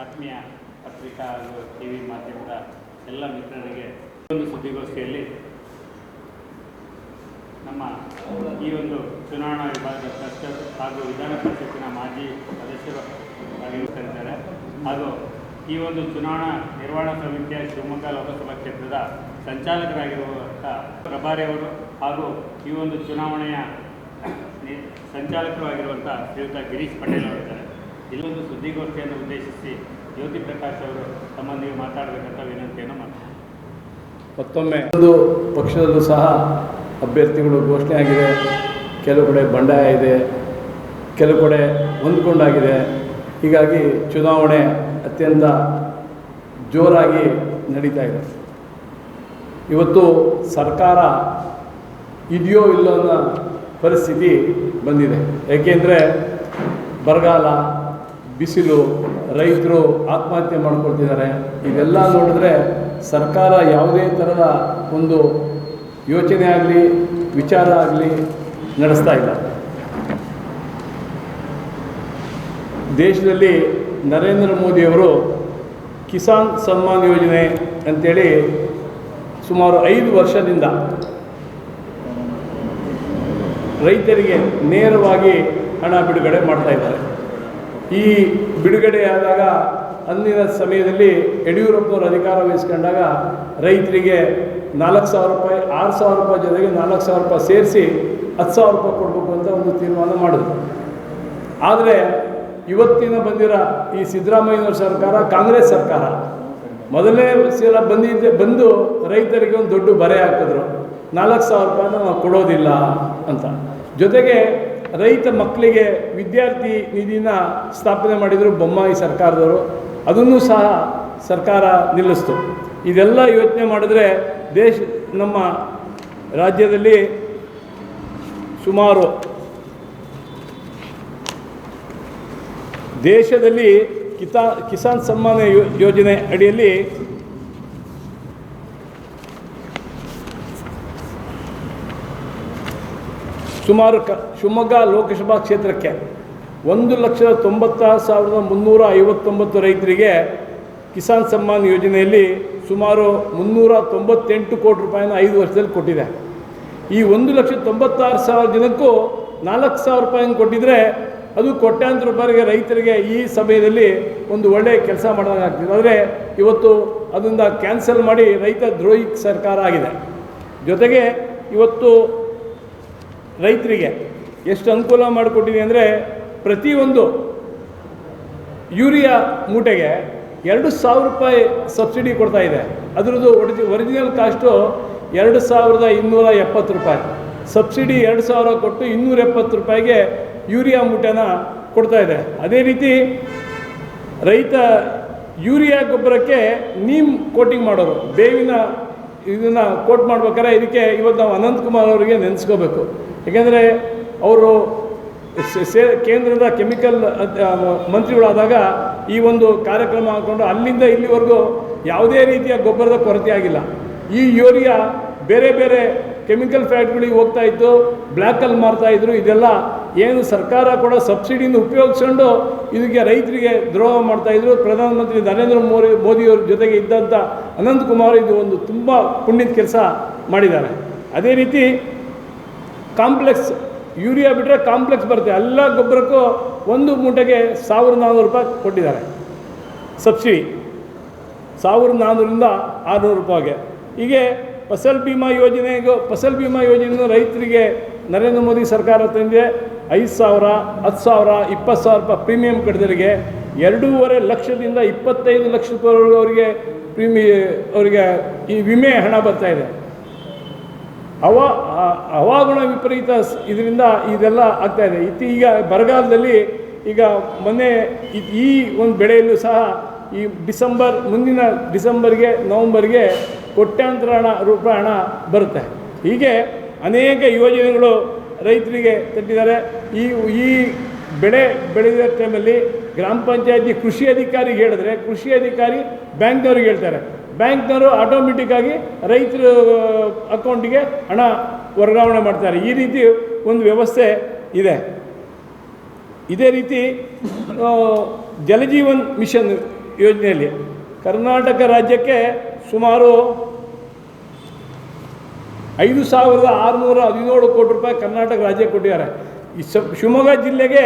ಆತ್ಮೀಯ ಪತ್ರಿಕಾ ಹಾಗೂ ಟಿ ವಿ ಮಾಧ್ಯಮದ ಎಲ್ಲ ಮಿತ್ರರಿಗೆ ಒಂದು ಸುದ್ದಿಗೋಷ್ಠಿಯಲ್ಲಿ ನಮ್ಮ ಈ ಒಂದು ಚುನಾವಣಾ ವಿಭಾಗದ ಟ್ರಸ್ಟರ್ ಹಾಗೂ ವಿಧಾನ ಪರಿಷತ್ತಿನ ಮಾಜಿ ಸದಸ್ಯರು ಆಗಿರುತ್ತಿದ್ದಾರೆ ಹಾಗೂ ಈ ಒಂದು ಚುನಾವಣಾ ನಿರ್ವಹಣಾ ಸಮಿತಿಯ ಶಿವಮೊಗ್ಗ ಲೋಕಸಭಾ ಕ್ಷೇತ್ರದ ಸಂಚಾಲಕರಾಗಿರುವಂಥ ಪ್ರಭಾರಿಯವರು ಹಾಗೂ ಈ ಒಂದು ಚುನಾವಣೆಯ ನಿ- ಸಂಚಾಲಕರು ಆಗಿರುವಂಥ ಶ್ರೀಯುತ ಗಿರೀಶ್ ಪಟೇಲ್ ಅವರಿದ್ದಾರೆ. ಇಲ್ಲೊಂದು ಸುದ್ದಿಗೋಷ್ಠಿಯನ್ನು ಉದ್ದೇಶಿಸಿ ಜ್ಯೋತಿ ಪ್ರಕಾಶ್ ಅವರು ತಮ್ಮೊಂದಿಗೆ ಮಾತಾಡಬೇಕಂತ ವಿನಂತಿಯನ್ನು ಮಾಡ್ತಾರೆ ಮತ್ತೊಮ್ಮೆ ಒಂದು ಪಕ್ಷದಲ್ಲೂ ಸಹ ಅಭ್ಯರ್ಥಿಗಳು ಘೋಷಣೆ ಆಗಿದೆ. ಕೆಲವು ಕಡೆ ಬಂಡಾಯ ಇದೆ. ಕೆಲವು ಕಡೆ ಹೊಂದ್ಕೊಂಡಾಗಿದೆ. ಹೀಗಾಗಿ ಚುನಾವಣೆ ಅತ್ಯಂತ ಜೋರಾಗಿ ನಡೀತಾ ಇದೆ. ಇವತ್ತು ಸರ್ಕಾರ ಇದೆಯೋ ಇಲ್ಲೋ ಅನ್ನೋ ಪರಿಸ್ಥಿತಿ ಬಂದಿದೆ. ಏಕೆಂದರೆ ಬರಗಾಲ, ಬಿಸಿಲು, ರೈತರು ಆತ್ಮಹತ್ಯೆ ಮಾಡ್ಕೊಳ್ತಿದ್ದಾರೆ. ಇದೆಲ್ಲ ನೋಡಿದ್ರೆ ಸರ್ಕಾರ ಯಾವುದೇ ಥರದ ಒಂದು ಯೋಚನೆ ಆಗಲಿ, ವಿಚಾರ ಆಗಲಿ ನಡೆಸ್ತಾ ಇಲ್ಲ. ದೇಶದಲ್ಲಿ ನರೇಂದ್ರ ಮೋದಿಯವರು ಕಿಸಾನ್ ಸನ್ಮಾನ್ ಯೋಜನೆ ಅಂತೇಳಿ ಸುಮಾರು ಐದು ವರ್ಷದಿಂದ ರೈತರಿಗೆ ನೇರವಾಗಿ ಹಣ ಬಿಡುಗಡೆ ಮಾಡ್ತಾ ಇದ್ದಾರೆ. ಈ ಬಿಡುಗಡೆಯಾದಾಗ ಅಂದಿನ ಸಮಯದಲ್ಲಿ ಯಡಿಯೂರಪ್ಪನವರು ಅಧಿಕಾರ ವಹಿಸ್ಕೊಂಡಾಗ ರೈತರಿಗೆ ನಾಲ್ಕು ಸಾವಿರ ರೂಪಾಯಿ, ಆರು ಸಾವಿರ ರೂಪಾಯಿ ಜೊತೆಗೆ ನಾಲ್ಕು ಸಾವಿರ ರೂಪಾಯಿ ಸೇರಿಸಿ ಹತ್ತು ಸಾವಿರ ರೂಪಾಯಿ ಕೊಡಬೇಕು ಅಂತ ಒಂದು ತೀರ್ಮಾನ ಮಾಡಿದ್ರು. ಆದರೆ ಇವತ್ತಿನ ಬಂದಿರೋ ಈ ಸಿದ್ದರಾಮಯ್ಯನವರ ಸರ್ಕಾರ, ಕಾಂಗ್ರೆಸ್ ಸರ್ಕಾರ ಮೊದಲನೇ ಸಲ ಬಂದಿದ್ದೆ, ಬಂದು ರೈತರಿಗೆ ಒಂದು ದೊಡ್ಡ ಬರೆ ಹಾಕಿದ್ರು. ನಾಲ್ಕು ಸಾವಿರ ರೂಪಾಯಿನ ನಾವು ಕೊಡೋದಿಲ್ಲ ಅಂತ. ಜೊತೆಗೆ ರೈತ ಮಕ್ಕಳಿಗೆ ವಿದ್ಯಾರ್ಥಿ ನಿಧಿನ ಸ್ಥಾಪನೆ ಮಾಡಿದರು ಬೊಮ್ಮಾಯಿ ಸರ್ಕಾರದವರು. ಅದನ್ನು ಸಹ ಸರ್ಕಾರ ನಿಲ್ಲಿಸ್ತು. ಇದೆಲ್ಲ ಯೋಚನೆ ಮಾಡಿದ್ರೆ ದೇಶ, ನಮ್ಮ ರಾಜ್ಯದಲ್ಲಿ ಸುಮಾರು ದೇಶದಲ್ಲಿ ಕಿತಾ, ಕಿಸಾನ್ ಸಮ್ಮಾನ ಯೋಜನೆ ಅಡಿಯಲ್ಲಿ ಸುಮಾರು ಕ, ಶಿವಮೊಗ್ಗ ಲೋಕಸಭಾ ಕ್ಷೇತ್ರಕ್ಕೆ ಒಂದು ಲಕ್ಷದ ತೊಂಬತ್ತಾರು ಸಾವಿರದ ಮುನ್ನೂರ ಐವತ್ತೊಂಬತ್ತು ರೈತರಿಗೆ ಕಿಸಾನ್ ಸಮ್ಮಾನ್ ಯೋಜನೆಯಲ್ಲಿ ಸುಮಾರು ಮುನ್ನೂರ ತೊಂಬತ್ತೆಂಟು ಕೋಟಿ ರೂಪಾಯಿನ ಐದು ವರ್ಷದಲ್ಲಿ ಕೊಟ್ಟಿದೆ. ಈ ಒಂದು ಲಕ್ಷ ತೊಂಬತ್ತಾರು ಸಾವಿರ ಜನಕ್ಕೂ ನಾಲ್ಕು ಸಾವಿರ ರೂಪಾಯಿನ ಕೊಟ್ಟಿದ್ರೆ ಅದು ಕೋಟ್ಯಾಂತರ ರೂಪಾಯಿಗೆ ರೈತರಿಗೆ ಈ ಸಮಯದಲ್ಲಿ ಒಂದು ಒಳ್ಳೆಯ ಕೆಲಸ ಮಾಡೋದಾಗ್ತಿದೆ ಆದರೆ ಇವತ್ತು ಅದನ್ನು ಕ್ಯಾನ್ಸಲ್ ಮಾಡಿ ರೈತ ದ್ರೋಹಿ ಸರ್ಕಾರ ಆಗಿದೆ. ಜೊತೆಗೆ ಇವತ್ತು ರೈತರಿಗೆ ಎಷ್ಟು ಅನುಕೂಲ ಮಾಡಿಕೊಟ್ಟಿದೆ ಅಂದರೆ ಪ್ರತಿಯೊಂದು ಯೂರಿಯಾ ಮೂಟೆಗೆ ಎರಡು ಸಾವಿರ ರೂಪಾಯಿ ಸಬ್ಸಿಡಿ ಕೊಡ್ತಾ ಇದೆ. ಅದರದ್ದು ಒರಿಜಿ ಒರಿಜಿನಲ್ ಕಾಸ್ಟು ಎರಡು ಸಾವಿರದ ಇನ್ನೂರ ಎಪ್ಪತ್ತು ರೂಪಾಯಿ. ಸಬ್ಸಿಡಿ ಎರಡು ಸಾವಿರ ಕೊಟ್ಟು ಇನ್ನೂರ ಎಪ್ಪತ್ತು ರೂಪಾಯಿಗೆ ಯೂರಿಯಾ ಮೂಟೆನ ಕೊಡ್ತಾ ಇದೆ. ಅದೇ ರೀತಿ ರೈತ ಯೂರಿಯಾ ಗೊಬ್ಬರಕ್ಕೆ ನೀಮ್ ಕೋಟಿಂಗ್ ಮಾಡೋರು, ಬೇವಿನ ಇದನ್ನು ಕೋಟ್ ಮಾಡ್ಬೇಕಾದ್ರೆ ಇದಕ್ಕೆ ಇವತ್ತು ನಾವು ಅನಂತಕುಮಾರ್ ಅವರಿಗೆ ನೆನೆಸ್ಕೋಬೇಕು. ಯಾಕೆಂದರೆ ಅವರು ಕೇಂದ್ರದ ಕೆಮಿಕಲ್ ಮಂತ್ರಿಗಳಾದಾಗ ಈ ಒಂದು ಕಾರ್ಯಕ್ರಮ ಹಾಕ್ಕೊಂಡು ಅಲ್ಲಿಂದ ಇಲ್ಲಿವರೆಗೂ ಯಾವುದೇ ರೀತಿಯ ಗೊಬ್ಬರದ ಕೊರತೆ ಆಗಿಲ್ಲ. ಈ ಯೂರಿಯಾ ಬೇರೆ ಬೇರೆ ಕೆಮಿಕಲ್ ಫ್ಯಾಕ್ಟ್ರಿಗಳಿಗೆ ಹೋಗ್ತಾ ಇತ್ತು ಬ್ಲ್ಯಾಕಲ್ಲಿ ಮಾರ್ತಾ ಇದ್ರು, ಇದೆಲ್ಲ ಏನು ಸರ್ಕಾರ ಕೂಡ ಸಬ್ಸಿಡಿಯಿಂದ ಉಪಯೋಗಿಸ್ಕೊಂಡು ಇದಕ್ಕೆ ರೈತರಿಗೆ ದ್ರೋಹ ಮಾಡ್ತಾಯಿದ್ರು ಪ್ರಧಾನಮಂತ್ರಿ ನರೇಂದ್ರ ಮೋದಿ ಮೋದಿಯವ್ರ ಜೊತೆಗೆ ಇದ್ದಂಥ ಅನಂತಕುಮಾರ್ ಇದು ಒಂದು ತುಂಬ ಪುಣ್ಯದ ಕೆಲಸ ಮಾಡಿದ್ದಾರೆ. ಅದೇ ರೀತಿ ಕಾಂಪ್ಲೆಕ್ಸ್, ಯೂರಿಯಾ ಬಿಟ್ಟರೆ ಕಾಂಪ್ಲೆಕ್ಸ್ ಬರುತ್ತೆ. ಎಲ್ಲ ಗೊಬ್ಬರಕ್ಕೂ ಒಂದು ಮೂಟೆಗೆ ಸಾವಿರದ ನಾನ್ನೂರು ರೂಪಾಯಿ ಕೊಟ್ಟಿದ್ದಾರೆ. ಸಬ್ಸಿಡಿ ಸಾವಿರದ ನಾನ್ನೂರಿಂದ ಆರುನೂರು ರೂಪಾಯಿಗೆ. ಹೀಗೆ ಫಸಲ್ ಬಿಮಾ ಯೋಜನೆಗೂ, ಫಸಲ್ ಬಿಮಾ ಯೋಜನೆಯನ್ನು ರೈತರಿಗೆ ನರೇಂದ್ರ ಮೋದಿ ಸರ್ಕಾರ ತಂದಿದೆ. ಐದು ಸಾವಿರ, ಹತ್ತು ಸಾವಿರ, ಇಪ್ಪತ್ತು ಸಾವಿರ ರೂಪಾಯಿ ಪ್ರೀಮಿಯಂ ಕಟ್ಟಿದವರಿಗೆ ಎರಡೂವರೆ ಲಕ್ಷದಿಂದ ಇಪ್ಪತ್ತೈದು ಲಕ್ಷ ರೂಪಾಯಿವರೆಗೂ ಅವರಿಗೆ ಪ್ರೀಮಿ ಅವರಿಗೆ ಈ ವಿಮೆ ಹಣ ಬರ್ತಾ ಇದೆ. ಅವ ಹವಾಗುಣ ವಿಪರೀತ ಇದರಿಂದ ಇದೆಲ್ಲ ಆಗ್ತಾಯಿದೆ ಇತ್ತು ಈಗ ಬರಗಾಲದಲ್ಲಿ ಈಗ ಮೊನ್ನೆ ಈ ಒಂದು ಬೆಳೆಯಲ್ಲೂ ಸಹ ಈ ಡಿಸೆಂಬರ್, ಮುಂದಿನ ಡಿಸೆಂಬರ್ಗೆ, ನವಂಬರ್ಗೆ ಕೋಟ್ಯಾಂತರ ಹಣ, ರೂಪಾಯಿ ಹಣ ಬರುತ್ತೆ. ಹೀಗೆ ಅನೇಕ ಯೋಜನೆಗಳು ರೈತರಿಗೆ ತಟ್ಟಿದ್ದಾರೆ. ಈ ಈ ಬೆಳೆ ಬೆಳೆದ ಟೈಮಲ್ಲಿ ಗ್ರಾಮ ಪಂಚಾಯತಿ ಕೃಷಿ ಅಧಿಕಾರಿಗೆ ಹೇಳಿದ್ರೆ, ಕೃಷಿ ಅಧಿಕಾರಿ ಬ್ಯಾಂಕ್ನವ್ರಿಗೆ ಹೇಳ್ತಾರೆ. ಬ್ಯಾಂಕ್ನವರು ಆಟೋಮೆಟಿಕ್ಕಾಗಿ ರೈತರ ಅಕೌಂಟಿಗೆ ಹಣ ವರ್ಗಾವಣೆ ಮಾಡ್ತಾರೆ. ಈ ರೀತಿ ಒಂದು ವ್ಯವಸ್ಥೆ ಇದೆ. ಇದೇ ರೀತಿ ಜಲಜೀವನ್ ಮಿಷನ್ ಯೋಜನೆಯಲ್ಲಿ ಕರ್ನಾಟಕ ರಾಜ್ಯಕ್ಕೆ ಸುಮಾರು ಐದು ಸಾವಿರದ ಆರುನೂರ ಹದಿನೇಳು ಕೋಟಿ ರೂಪಾಯಿ ಕರ್ನಾಟಕ ರಾಜ್ಯ ಕೊಟ್ಟಿದ್ದಾರೆ. ಈ ಶಿವಮೊಗ್ಗ ಜಿಲ್ಲೆಗೆ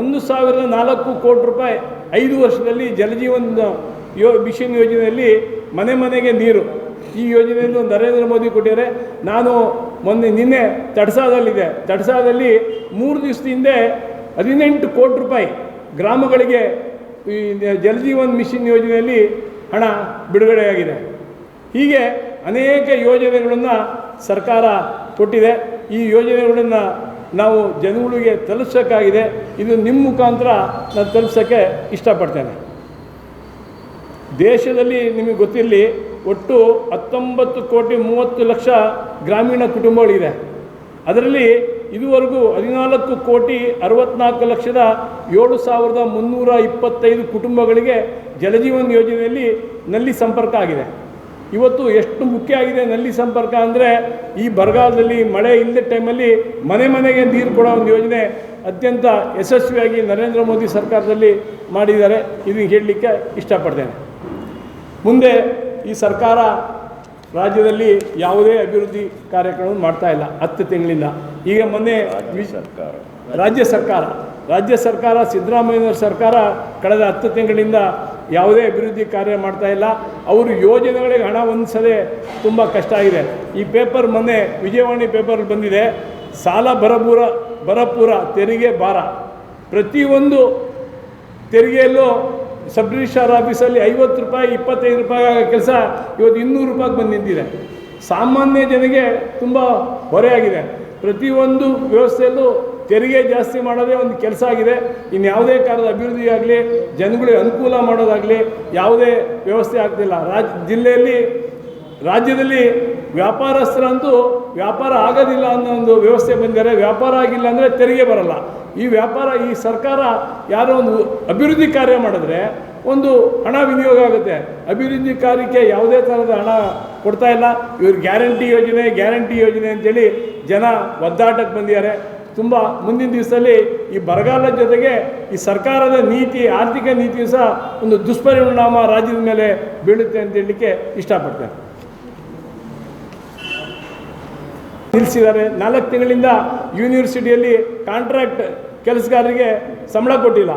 ಒಂದು ಸಾವಿರದ ನಾಲ್ಕು ಕೋಟಿ ರೂಪಾಯಿ ಐದು ವರ್ಷದಲ್ಲಿ ಜಲಜೀವನ್ ಯೋ ಮಿಷನ್ ಯೋಜನೆಯಲ್ಲಿ ಮನೆ ಮನೆಗೆ ನೀರು. ಈ ಯೋಜನೆಯನ್ನು ನರೇಂದ್ರ ಮೋದಿ ಕೊಟ್ಟಿದ್ದಾರೆ. ನಾನು ಮೊನ್ನೆ ನಿನ್ನೆ ತಡಸಾದಲ್ಲಿದೆ ತಡಸಾದಲ್ಲಿ ಮೂರು ದಿವಸದ ಹಿಂದೆ ಹದಿನೆಂಟು ಕೋಟಿ ರೂಪಾಯಿ ಗ್ರಾಮಗಳಿಗೆ ಈ ಜಲಜೀವನ್ ಮಿಷನ್ ಯೋಜನೆಯಲ್ಲಿ ಹಣ ಬಿಡುಗಡೆಯಾಗಿದೆ. ಹೀಗೆ ಅನೇಕ ಯೋಜನೆಗಳನ್ನು ಸರ್ಕಾರ ಕೊಟ್ಟಿದೆ. ಈ ಯೋಜನೆಗಳನ್ನು ನಾವು ಜನಗಳಿಗೆ ತಲುಪಿಸೋಕ್ಕಾಗಿದೆ. ಇದು ನಿಮ್ಮ ಮುಖಾಂತರ ನಾನು ತಲುಪ್ಸೋಕ್ಕೆ ಇಷ್ಟಪಡ್ತೇನೆ. ದೇಶದಲ್ಲಿ ನಿಮಗೆ ಗೊತ್ತಿರಲಿ, ಒಟ್ಟು ಹತ್ತೊಂಬತ್ತು ಕೋಟಿ ಮೂವತ್ತು ಲಕ್ಷ ಗ್ರಾಮೀಣ ಕುಟುಂಬಗಳಿದೆ. ಅದರಲ್ಲಿ ಇದುವರೆಗೂ ಹದಿನಾಲ್ಕು ಕೋಟಿ ಅರವತ್ನಾಲ್ಕು ಲಕ್ಷದ ಏಳು ಸಾವಿರದ ಮುನ್ನೂರ ಇಪ್ಪತ್ತೈದು ಕುಟುಂಬಗಳಿಗೆ ಜಲಜೀವನ್ ಯೋಜನೆಯಲ್ಲಿ ನಲ್ಲಿ ಸಂಪರ್ಕ ಆಗಿದೆ. ಇವತ್ತು ಎಷ್ಟು ಮುಖ್ಯ ಆಗಿದೆ ನಲ್ಲಿ ಸಂಪರ್ಕ ಅಂದರೆ ಈ ಬರಗಾಲದಲ್ಲಿ ಮಳೆ ಇಲ್ಲದ ಟೈಮಲ್ಲಿ ಮನೆ ಮನೆಗೆ ನೀರು ಕೊಡೋ ಒಂದು ಯೋಜನೆ ಅತ್ಯಂತ ಯಶಸ್ವಿಯಾಗಿ ನರೇಂದ್ರ ಮೋದಿ ಸರ್ಕಾರದಲ್ಲಿ ಮಾಡಿದ್ದಾರೆ. ಇದನ್ನು ಹೇಳಲಿಕ್ಕೆ ಇಷ್ಟಪಡ್ತೇನೆ. ಮುಂದೆ ಈ ಸರ್ಕಾರ ರಾಜ್ಯದಲ್ಲಿ ಯಾವುದೇ ಅಭಿವೃದ್ಧಿ ಕಾರ್ಯಕ್ರಮ ಮಾಡ್ತಾ ಇಲ್ಲ ಹತ್ತು ತಿಂಗಳಿಂದ. ಈಗ ಮೊನ್ನೆ ಸರ್ಕಾರ. ರಾಜ್ಯ ಸರ್ಕಾರ. ರಾಜ್ಯ ಸರ್ಕಾರ ಸಿದ್ದರಾಮಯ್ಯನವ್ರ ಸರ್ಕಾರ ಕಳೆದ ಹತ್ತು ತಿಂಗಳಿಂದ ಯಾವುದೇ ಅಭಿವೃದ್ಧಿ ಕಾರ್ಯ ಮಾಡ್ತಾ ಇಲ್ಲ. ಅವರು ಯೋಜನೆಗಳಿಗೆ ಹಣ ಹೊಂದಿಸದೆ ತುಂಬ ಕಷ್ಟ ಆಗಿದೆ. ಈ ಪೇಪರ್ ಮೊನ್ನೆ ವಿಜಯವಾಣಿ ಪೇಪರ್ ಬಂದಿದೆ. ಸಾಲ ಬರಪೂರ ಬರಪೂರ, ತೆರಿಗೆ ಭಾರ. ಪ್ರತಿಯೊಂದು ತೆರಿಗೆಯಲ್ಲೂ ಸಬ್ ರಿಜಿಸ್ಟ್ರಾರ್ ಆಫೀಸಲ್ಲಿ ಐವತ್ತು ರೂಪಾಯಿ, ಇಪ್ಪತ್ತೈದು ರೂಪಾಯಿ ಆಗೋ ಕೆಲಸ ಇವತ್ತು ಇನ್ನೂರು ರೂಪಾಯಿಗೆ ಬಂದು ನಿಂತಿದೆ. ಸಾಮಾನ್ಯ ಜನಗೆ ತುಂಬ ಹೊರೆಯಾಗಿದೆ ಪ್ರತಿಯೊಂದು ವ್ಯವಸ್ಥೆಯಲ್ಲೂ ತೆರಿಗೆ ಜಾಸ್ತಿ ಮಾಡೋದೇ ಒಂದು ಕೆಲಸ ಆಗಿದೆ. ಇನ್ನು ಯಾವುದೇ ಕಾರಣದ ಅಭಿವೃದ್ಧಿ ಆಗಲಿ, ಜನಗಳಿಗೆ ಅನುಕೂಲ ಮಾಡೋದಾಗಲಿ, ಯಾವುದೇ ವ್ಯವಸ್ಥೆ ಆಗ್ತಿಲ್ಲ. ರಾಜ್, ಜಿಲ್ಲೆಯಲ್ಲಿ, ರಾಜ್ಯದಲ್ಲಿ ವ್ಯಾಪಾರಸ್ಥರಂತೂ ವ್ಯಾಪಾರ ಆಗೋದಿಲ್ಲ ಅನ್ನೋ ಒಂದು ವ್ಯವಸ್ಥೆ ಬಂದಿದ್ದಾರೆ ವ್ಯಾಪಾರ ಆಗಿಲ್ಲ ಅಂದರೆ ತೆರಿಗೆ ಬರಲ್ಲ. ಈ ವ್ಯಾಪಾರ, ಈ ಸರ್ಕಾರ ಯಾರೋ ಒಂದು ಅಭಿವೃದ್ಧಿ ಕಾರ್ಯ ಮಾಡಿದ್ರೆ ಒಂದು ಹಣ ವಿನಿಯೋಗ ಆಗುತ್ತೆ. ಅಭಿವೃದ್ಧಿ ಕಾರ್ಯಕ್ಕೆ ಯಾವುದೇ ಥರದ ಹಣ ಕೊಡ್ತಾ ಇಲ್ಲ. ಇವ್ರು ಗ್ಯಾರಂಟಿ ಯೋಜನೆ ಗ್ಯಾರಂಟಿ ಯೋಜನೆ ಅಂತೇಳಿ ಜನ ಒದ್ದಾಟಕ್ಕೆ ಬಂದಿದ್ದಾರೆ. ತುಂಬ ಮುಂದಿನ ದಿವಸದಲ್ಲಿ ಈ ಬರಗಾಲದ ಜೊತೆಗೆ ಈ ಸರ್ಕಾರದ ನೀತಿ, ಆರ್ಥಿಕ ನೀತಿಯು ಸಹ ಒಂದು ದುಷ್ಪರಿಣಾಮ ರಾಜ್ಯದ ಮೇಲೆ ಬೀಳುತ್ತೆ ಅಂತ ಹೇಳಲಿಕ್ಕೆ ಇಷ್ಟಪಡ್ತೇನೆ. ನಿಲ್ಲಿಸಿದ್ದಾರೆ. ನಾಲ್ಕು ತಿಂಗಳಿಂದ ಯೂನಿವರ್ಸಿಟಿಯಲ್ಲಿ ಕಾಂಟ್ರಾಕ್ಟ್ ಕೆಲಸಗಾರರಿಗೆ ಸಂಬಳ ಕೊಟ್ಟಿಲ್ಲ.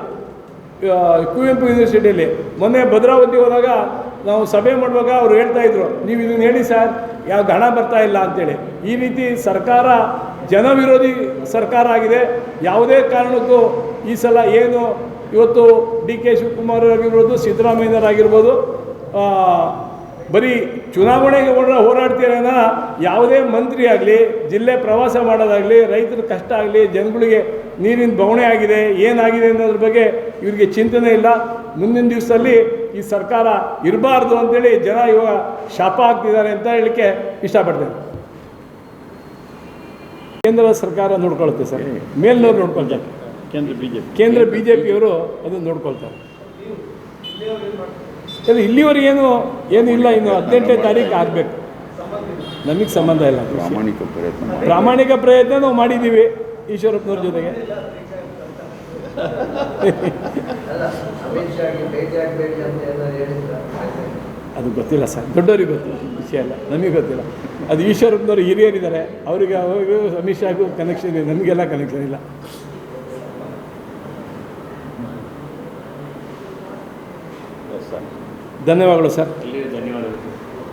ಕುವೆಂಪು ಯೂನಿವರ್ಸಿಟಿಯಲ್ಲಿ. ಮೊನ್ನೆ ಭದ್ರಾವತಿ ಹೋದಾಗ ನಾವು ಸಭೆ ಮಾಡುವಾಗ ಅವರು ಹೇಳ್ತಾ ಇದ್ರು ನೀವು ಇದನ್ನು ಹೇಳಿ ಸರ್ ಯಾವ ಹಣ ಬರ್ತಾ ಇಲ್ಲ ಅಂತೇಳಿ. ಈ ರೀತಿ ಸರ್ಕಾರ ಜನವಿರೋಧಿ ಸರ್ಕಾರ ಆಗಿದೆ. ಯಾವುದೇ ಕಾರಣಕ್ಕೂ ಈ ಸಲ ಏನು ಇವತ್ತು ಡಿ ಕೆ ಶಿವಕುಮಾರ್ ಆಗಿರ್ಬೋದು ಸಿದ್ದರಾಮಯ್ಯನವರಾಗಿರ್ಬೋದು ಬರೀ ಚುನಾವಣೆಗೆ ಹೋರ ಹೋರಾಡ್ತೀರ ಯಾವುದೇ ಮಂತ್ರಿ ಆಗಲಿ, ಜಿಲ್ಲೆ ಪ್ರವಾಸ ಮಾಡೋದಾಗಲಿ, ರೈತರ ಕಷ್ಟ ಆಗಲಿ, ಜನಗಳಿಗೆ ನೀರಿನ ಬವಣೆ ಆಗಿದೆ, ಏನಾಗಿದೆ ಅನ್ನೋದ್ರ ಬಗ್ಗೆ ಇವರಿಗೆ ಚಿಂತನೆ ಇಲ್ಲ. ಮುಂದಿನ ದಿವಸದಲ್ಲಿ ಈ ಸರ್ಕಾರ ಇರಬಾರ್ದು ಅಂತೇಳಿ ಜನ ಇವಾಗ ಶಾಪ ಆಗ್ತಿದ್ದಾರೆ ಅಂತ ಹೇಳಲಿಕ್ಕೆ ಇಷ್ಟಪಡ್ತೇನೆ. ಕೇಂದ್ರ ಸರ್ಕಾರ ನೋಡ್ಕೊಳುತ್ತೆ ಸರ್. ಮೇಲ್ನವ್ರು ನೋಡ್ಕೊಳ್ತಾರೆ. ಕೇಂದ್ರ ಬಿಜೆಪಿ. ಕೇಂದ್ರ ಬಿಜೆಪಿಯವರು ಜೆ ಪಿಯವರು ಅದನ್ನು ನೋಡ್ಕೊಳ್ತಾರೆ. ಅದು ಇಲ್ಲಿವರೆಗೆ ಏನು ಏನು ಇಲ್ಲ ಇನ್ನು ಹದಿನೆಂಟನೇ ತಾರೀಕು ಆಗಬೇಕು. ನಮಗೆ ಸಂಬಂಧ ಇಲ್ಲ. ಪ್ರಾಮಾಣಿಕ ಪ್ರಯತ್ನ ಪ್ರಾಮಾಣಿಕ ಪ್ರಯತ್ನ ನಾವು ಮಾಡಿದ್ದೀವಿ ಈಶ್ವರಪ್ಪನವ್ರ ಜೊತೆಗೆ. ಅದು ಗೊತ್ತಿಲ್ಲ ಸರ್. ದೊಡ್ಡವ್ರಿಗೆ ಗೊತ್ತಿಲ್ಲ ವಿಷಯ ಅಲ್ಲ ನಮಗೆ ಗೊತ್ತಿಲ್ಲ. ಅದು ಈಶ್ವರಂದವರು ಹಿರಿಯರಿದ್ದಾರೆ. ಅವರಿಗೆ ಅವ್ರಿಗೂ ಅಮಿತ್ ಶಾಗೂ ಕನೆಕ್ಷನ್ ಇದೆ ನನಗೆಲ್ಲ ಕನೆಕ್ಷನ್ ಇಲ್ಲ. ಧನ್ಯವಾದಗಳು ಸರ್